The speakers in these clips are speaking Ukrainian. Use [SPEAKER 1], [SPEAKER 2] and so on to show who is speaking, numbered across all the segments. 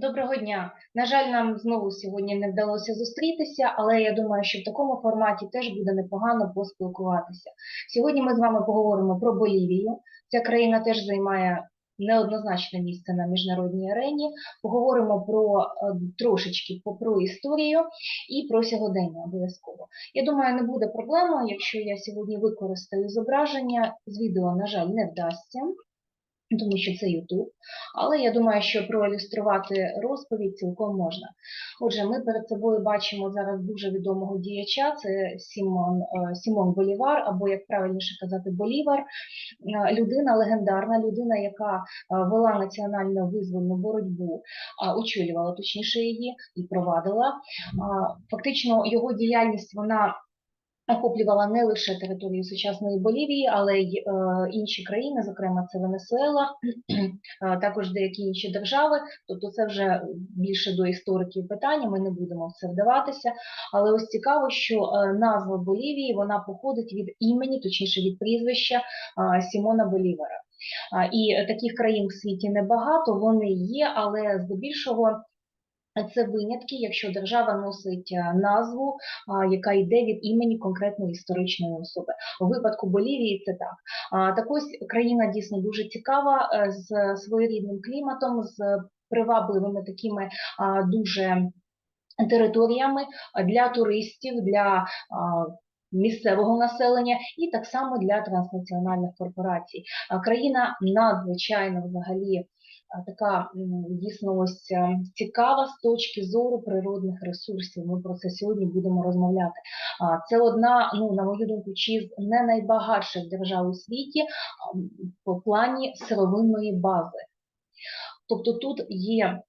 [SPEAKER 1] Доброго дня. На жаль, нам знову сьогодні не вдалося зустрітися, але я думаю, що в такому форматі теж буде непогано поспілкуватися. Сьогодні ми з вами поговоримо про Болівію. Ця країна теж займає неоднозначне місце на міжнародній арені. Поговоримо про е, трошечки про історію і про сьогодення обов'язково. Я думаю, не буде проблеми, якщо я сьогодні використаю зображення. З відео, на жаль, не вдасться. Тому що це YouTube, але я думаю, що проілюструвати розповідь цілком можна. Отже, ми перед собою бачимо зараз дуже відомого діяча, це Сімон, е, Сімон Болівар, або як правильніше казати, Болівар, Е, людина легендарна, людина, яка е, вела національно визвольну боротьбу, очолювала точніше її і провадила. Фактично його діяльність вона охоплювала не лише територію сучасної Болівії, але й е, інші країни, зокрема це Венесуела, також деякі інші держави. Тобто це вже більше до істориків питання, ми не будемо в це вдаватися. Але ось цікаво, що е, назва Болівії вона походить від імені, точніше від прізвища Сімона Болівара. А, І таких країн в світі небагато, вони є, але здебільшого це винятки, якщо держава носить е, назву, яка йде від імені конкретної історичної особи. У випадку Болівії це так. Так ось країна дійсно дуже цікава е, з своєрідним кліматом, з привабливими такими дуже територіями для туристів, для місцевого населення і так само для транснаціональних корпорацій. Країна надзвичайно взагалі така дійсно ось е, цікава з точки зору природних ресурсів. Ми про це сьогодні будемо розмовляти. Це одна, ну на мою думку, чи з не найбагатших держав у світі по плані сировинної бази. Тобто тут є е,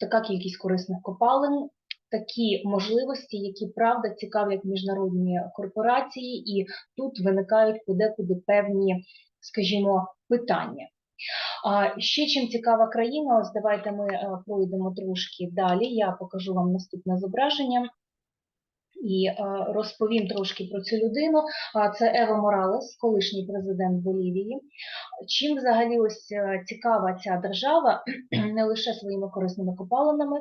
[SPEAKER 1] така кількість корисних копалин, такі можливості, які правда цікавлять міжнародні корпорації, і тут виникають подекуди певні, скажімо, питання. А ще чим цікава країна, ось давайте ми е, пройдемо трошки далі. Я покажу вам наступне зображення. І е, розповім трошки про цю людину. Це Ево Моралес, колишній президент Болівії. Чим взагалі ось е, цікава ця держава не лише своїми корисними копалинами,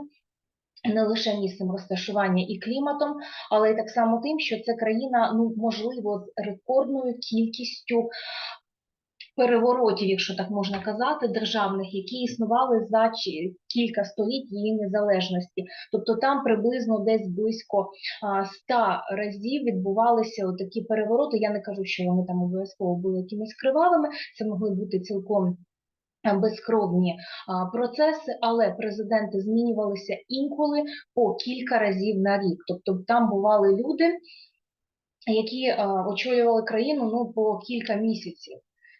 [SPEAKER 1] не лише місцем розташування і кліматом, але й так само тим, що це країна, ну можливо, з рекордною кількістю переворотів, якщо так можна казати, державних, які існували за кілька століть її незалежності. Тобто там приблизно десь близько а, 100 разів відбувалися такі перевороти. Я не кажу, що вони там обов'язково були якимись кривавими, це могли бути цілком. Безкровні процеси, але президенти змінювалися інколи по кілька разів на рік. Тобто там бували люди, які очолювали країну ну, по кілька місяців.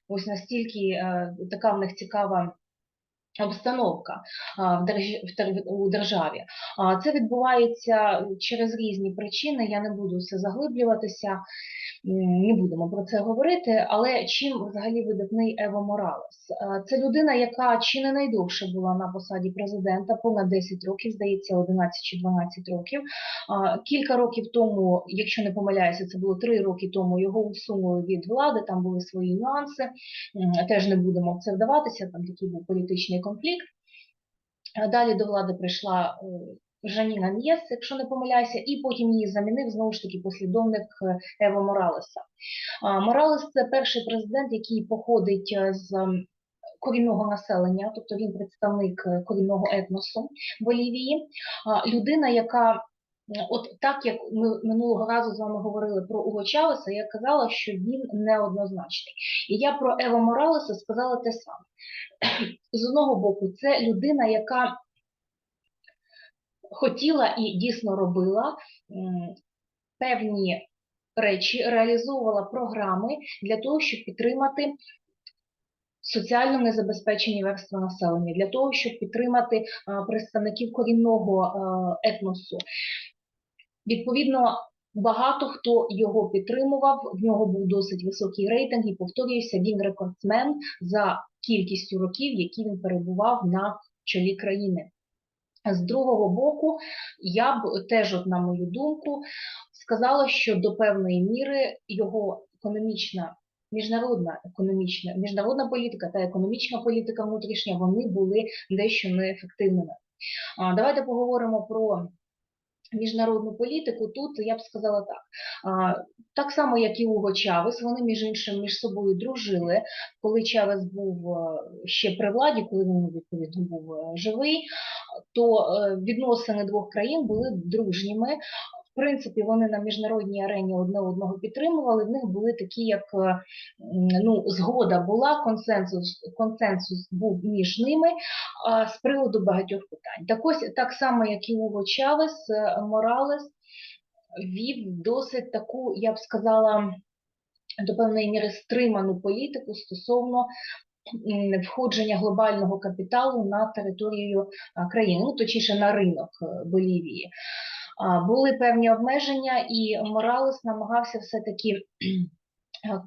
[SPEAKER 1] Ось настільки е, така в них цікава обстановка у державі. Це відбувається через різні причини. Я не буду все заглиблюватися, не будемо про це говорити. Але чим взагалі видатний Ево Моралес? Це людина, яка чи не найдовше була на посаді президента, понад 10 років, здається, 11 чи 12 років. Кілька років тому, якщо не помиляюся, це було 3 роки тому, його усунули від влади, там були свої нюанси. Теж не будемо в це вдаватися, там такий був політичний конфлікт. Далі до влади прийшла е, Жаніна М'єс, якщо не помиляюся, і потім її замінив знову ж таки послідовник е, Ево Моралеса. Моралес це перший президент, який походить е, з корінного населення, тобто він представник е, корінного етносу Болівії. Людина, яка От так як ми минулого разу з вами говорили про Уго Чавеса, я казала, що він неоднозначний. І я про Ево Моралеса сказала те саме. З одного боку, це людина, яка хотіла і дійсно робила певні речі, реалізовувала програми для того, щоб підтримати соціально незабезпечені верстви населення, для того, щоб підтримати представників корінного етносу. Відповідно, багато хто його підтримував, в нього був досить високий рейтинг, і повторююся, він рекордсмен за кількістю років, які він перебував на чолі країни. З другого боку, я б теж, от, на мою думку, сказала, що до певної міри його економічна міжнародна економічна, міжнародна політика та економічна політика внутрішня вони були дещо неефективними. Давайте поговоримо про міжнародну політику. Тут я б сказала так. Так само, як і Уго Чавес, вони між іншим між собою дружили. Коли Чавес був е, ще при владі, коли він відповідно був е, живий, то е, відносини двох країн були дружніми. В принципі, вони на міжнародній арені одне одного підтримували. В них були такі, як е, ну, згода була, консенсус, консенсус був між ними з приводу багатьох питань. Так ось так само, як і Уго Чавес, е, Моралес вів досить таку, я б сказала, до певної міри стриману політику стосовно входження глобального капіталу на територію країни, ну точніше на ринок е, Болівії. Були певні обмеження, і Моралес намагався все-таки е,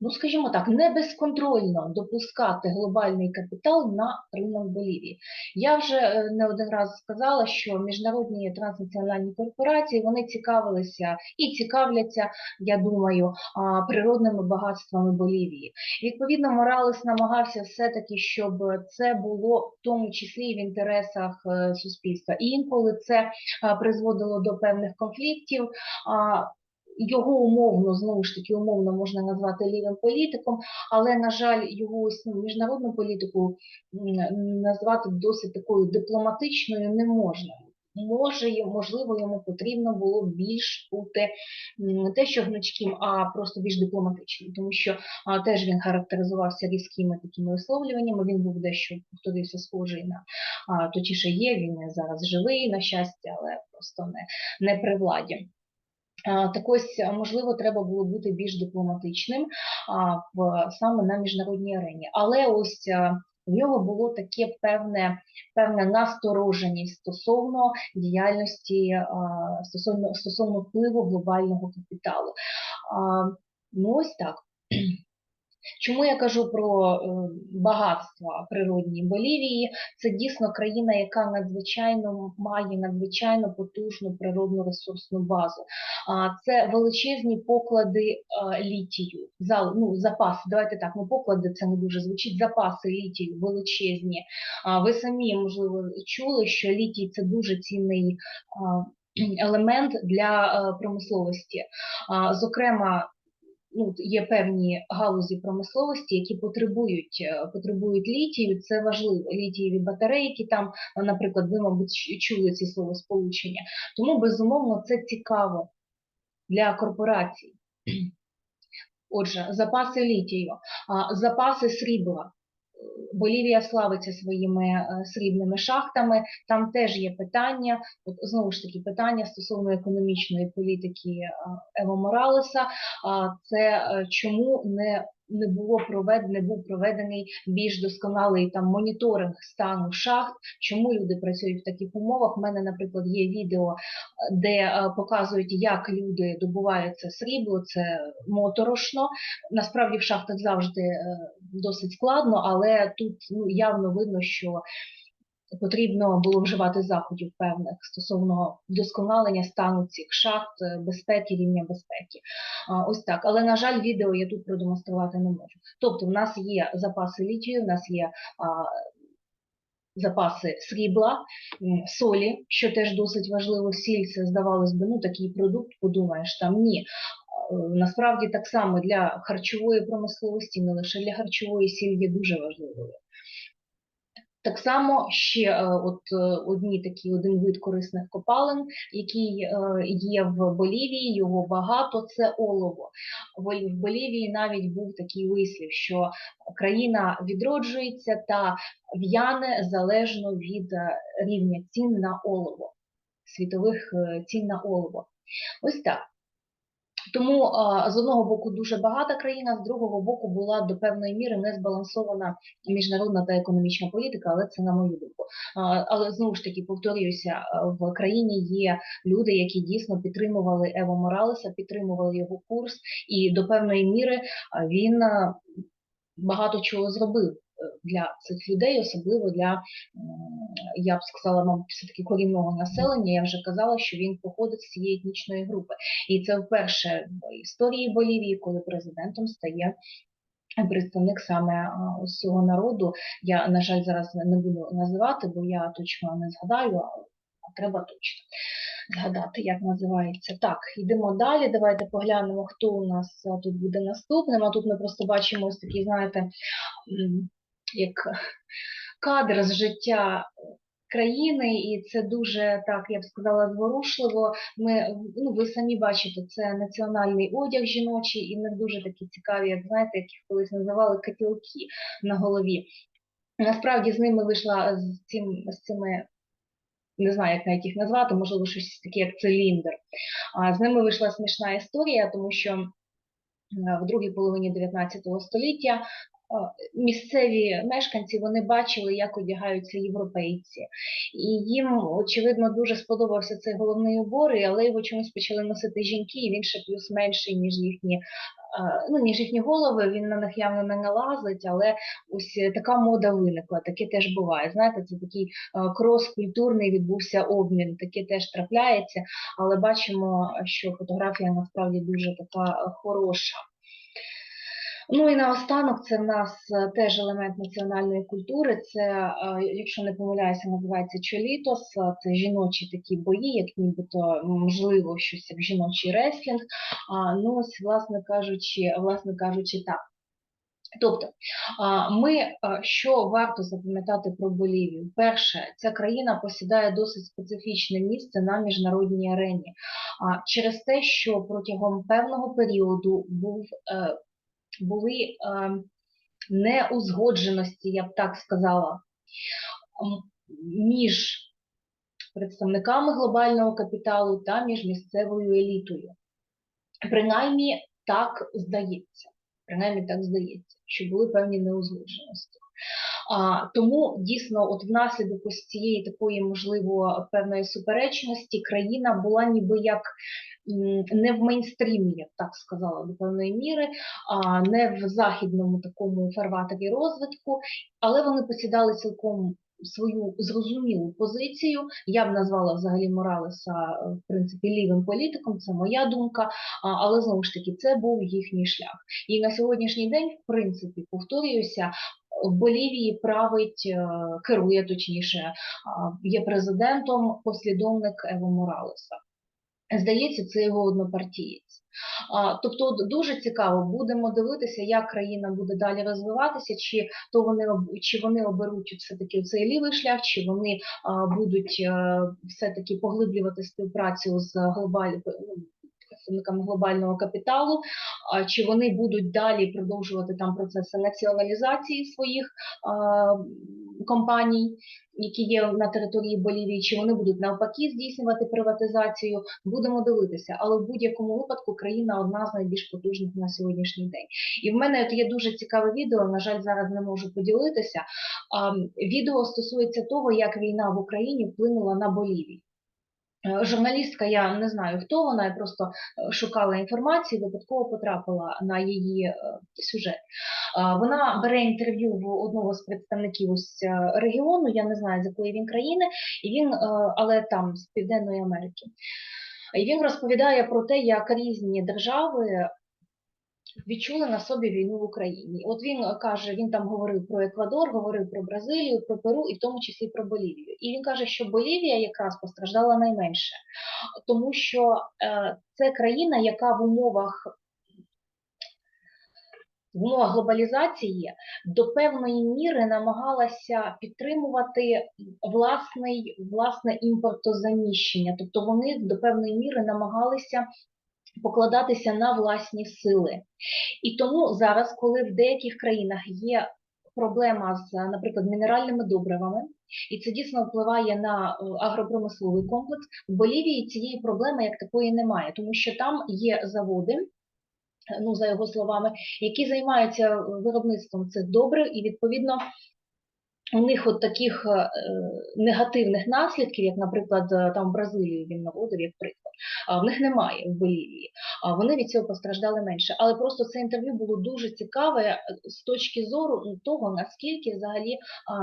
[SPEAKER 1] ну скажімо так, не безконтрольно допускати глобальний капітал на ринок Болівії. Я вже е, не один раз сказала, що міжнародні транснаціональні корпорації вони цікавилися і цікавляться, я думаю, природними багатствами Болівії. Відповідно, Моралес намагався все-таки, щоб це було в тому числі в інтересах е, суспільства. І інколи це е, призводило до певних конфліктів. Його умовно, знову ж таки, умовно можна назвати лівим політиком, але, на жаль, його ось, ну, міжнародну політику назвати досить такою дипломатичною не можна. Може, можливо, йому потрібно було більш бути не те, що гнучким, а просто більш дипломатичним, тому що а, теж він характеризувався різкими такими висловлюваннями. Він був дещо повторився схожий на а, точніше є. Він зараз живий, на щастя, але просто не, не при владі. Так ось, можливо, треба було бути більш дипломатичним в, саме на міжнародній арені. Але ось в нього було таке певне, певна настороженість стосовно діяльності, стосовно, стосовно впливу глобального капіталу. Ну, ось так. Чому я кажу про е, багатства природні Болівії? Це дійсно країна, яка надзвичайно має надзвичайно потужну природну ресурсну базу. Це величезні поклади е, літію, ну, запаси. Давайте так, ну поклади це не дуже звучить. Запаси літію величезні. Ви самі можливо чули, що літій це дуже цінний елемент для е, промисловості. Зокрема, ну, є певні галузі промисловості, які потребують, е, потребують літію, це важливо. Літієві батарейки, там, е, наприклад, ви, мабуть, чули ці словосполучення. Тому, безумовно, це цікаво для корпорацій. Отже, запаси літію, запаси срібла. Болівія славиться своїми е, срібними шахтами. Там теж є питання, от знову ж таки, питання стосовно економічної політики е, Ево Моралеса. Це е, чому не не було проведений, не був проведений більш досконалий там моніторинг стану шахт, чому люди працюють в таких умовах. У мене, наприклад, є відео, де показують, як люди добувають це срібло, це моторошно. Насправді в шахтах завжди досить складно, але тут ну, явно видно, що потрібно було вживати заходів певних стосовно вдосконалення стану цих шахт, е, безпеки, рівня безпеки. Ось так. Але, на жаль, відео я тут продемонструвати не можу. Тобто, в нас є запаси літію, в нас є запаси срібла, солі, що теж досить важливо. Сіль це здавалось би, ну такий продукт, подумаєш, там ні. Е, Насправді так само для харчової промисловості, не лише для харчової сіль є дуже важливою. Так само ще е, от е, одні такі один вид корисних копалин, який є в Болівії, його багато, це олово. В Болівії навіть був такий вислів, що країна відроджується та в'яне залежно від рівня цін на олово, світових цін на олово. Ось так. Тому з одного боку дуже багата країна, з другого боку була до певної міри не збалансована міжнародна та економічна політика, але це на мою думку. Але знову ж таки повторююся, в країні є люди, які дійсно підтримували Ево Моралеса, підтримували його курс, і до певної міри він багато чого зробив. Для цих людей, особливо для, я б сказала, мабуть, все-таки корінного населення. Я вже казала, що він походить з цієї етнічної групи. І це вперше в історії Болівії, коли президентом стає представник саме ось цього народу. Я, на жаль, зараз не буду називати, бо я точно не згадаю, а треба точно згадати, як називається. Так, йдемо далі. Давайте поглянемо, хто у нас тут буде наступним. А тут ми просто бачимо ось такий, знаєте, як кадр з життя країни, і це дуже так, я б сказала, зворушливо. Ми, ну, ви самі бачите, це національний одяг жіночий, і не дуже такі цікаві, як знаєте, яких колись називали котілки на голові. Насправді з ними вийшла з цим з цими. Не знаю, як навіть їх назвати, можливо, щось таке, як циліндр. А з ними вийшла смішна історія, тому що е, в другій половині 19 століття місцеві мешканці вони бачили, як одягаються європейці, і їм очевидно дуже сподобався цей головний убор, але його чомусь почали носити жінки, і він ще плюс менший ніж їхні. Ну, ніж їхні голови, він на них явно не налазить, але ось е, така мода виникла, таке теж буває. Знаєте, це такий е, крос-культурний відбувся обмін, таке теж трапляється, але бачимо, що фотографія насправді дуже така е, хороша. Ну і наостанок це в нас е, теж елемент національної культури. Це, е, якщо не помиляюся, називається чолітос. Е, Це жіночі такі бої, як нібито можливо щось як жіночий реслінг. Ну ось, власне кажучи, власне кажучи, так. Тобто, ми що варто запам'ятати про Болівію? Перше, ця країна посідає досить специфічне місце на міжнародній арені через те, що протягом певного періоду був, були е, неузгодженості, я б так сказала, між представниками глобального капіталу та між місцевою елітою. Принаймні так здається. Принаймні так здається, що були певні неузгодженості. А, тому дійсно, от внаслідок ось цієї такої, можливо, певної суперечності, країна була ніби як не в мейнстрімі, я б так сказала, до певної міри, а не в західному такому фарватері розвитку, але вони посідали цілком свою зрозумілу позицію. Я б назвала взагалі Моралеса е, в принципі лівим політиком, це моя думка. Але знову ж таки, це був їхній шлях. І на сьогоднішній день, в принципі, повторююся, в Болівії править, е, керує точніше, є президентом послідовник Ево Моралеса. Здається, це його однопартієць. Тобто дуже цікаво, будемо дивитися, як країна буде далі розвиватися, чи то вони чи вони оберуть все-таки цей лівий шлях, чи вони будуть е, все-таки поглиблювати співпрацю з глобаль... представниками глобального капіталу, чи вони будуть далі продовжувати там процеси націоналізації своїх компаній, які є на території Болівії, чи вони будуть навпаки здійснювати приватизацію, будемо дивитися. Але в будь-якому випадку країна одна з найбільш потужних на сьогоднішній день. І в мене є дуже цікаве відео, на жаль, зараз не можу поділитися. Відео стосується того, як війна в Україні вплинула на Болівію. Е, Журналістка, я не знаю, хто вона, я просто е, шукала інформацію, випадково потрапила на її е, сюжет. Вона бере інтерв'ю в одного з представників ось регіону, я не знаю, з якої він країни, і він, але там, з Південної Америки. І він розповідає про те, як різні держави відчули на собі війну в Україні. От він е, каже, він там говорив про Еквадор, говорив про Бразилію, про Перу і в тому числі про Болівію. І він каже, що Болівія якраз постраждала найменше, тому що е, це країна, яка в умовах. В умовах глобалізації до певної міри намагалася підтримувати власний, власне імпортозаміщення. Тобто вони до певної міри намагалися покладатися на власні сили. І тому зараз, коли в деяких країнах є проблема з, наприклад, мінеральними добривами, і це дійсно впливає на е, агропромисловий комплекс, в Болівії цієї проблеми як такої немає, тому що там є заводи. Ну, за його словами, які займаються виробництвом цих добрив, і відповідно у них от таких е, негативних наслідків, як, наприклад, е, там в Бразилії він наводив як приклад, а в них немає в Болівії. А вони від цього постраждали менше. Але просто це інтерв'ю було дуже цікаве е, з точки зору того, наскільки взагалі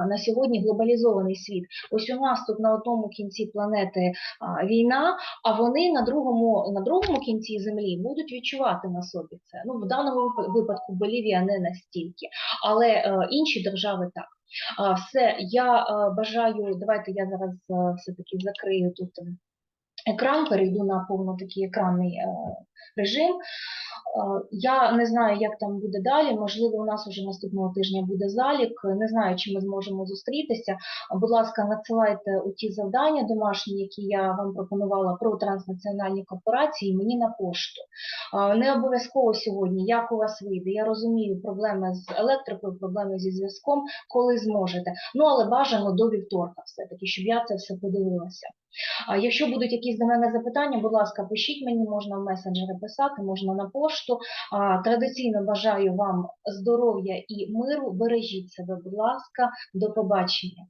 [SPEAKER 1] на сьогодні глобалізований світ. Ось у нас тут на одному кінці планети війна, а вони на другому, на другому кінці землі будуть відчувати на собі це. Ну в даному випадку Болівія не настільки, але е, інші держави так. Все, я е, бажаю, давайте я зараз е, все-таки закрию тут е, екран, перейду на повно такий екранний е, режим. Е, Я не знаю, як там буде далі. Можливо, у нас уже наступного тижня буде залік. Не знаю, чи ми зможемо зустрітися. Будь ласка, надсилайте у ті завдання домашні, які я вам пропонувала про транснаціональні корпорації, мені на пошту. А, Не обов'язково сьогодні, як у вас вийде. Я розумію проблеми з електрикою, проблеми зі зв'язком, коли зможете. Ну але бажано до вівторка, все-таки, щоб я це все подивилася. Якщо будуть якісь до мене запитання, будь ласка, пишіть мені, можна в месенджери писати, можна на пошту. Традиційно бажаю вам здоров'я і миру. Бережіть себе, будь ласка, до побачення.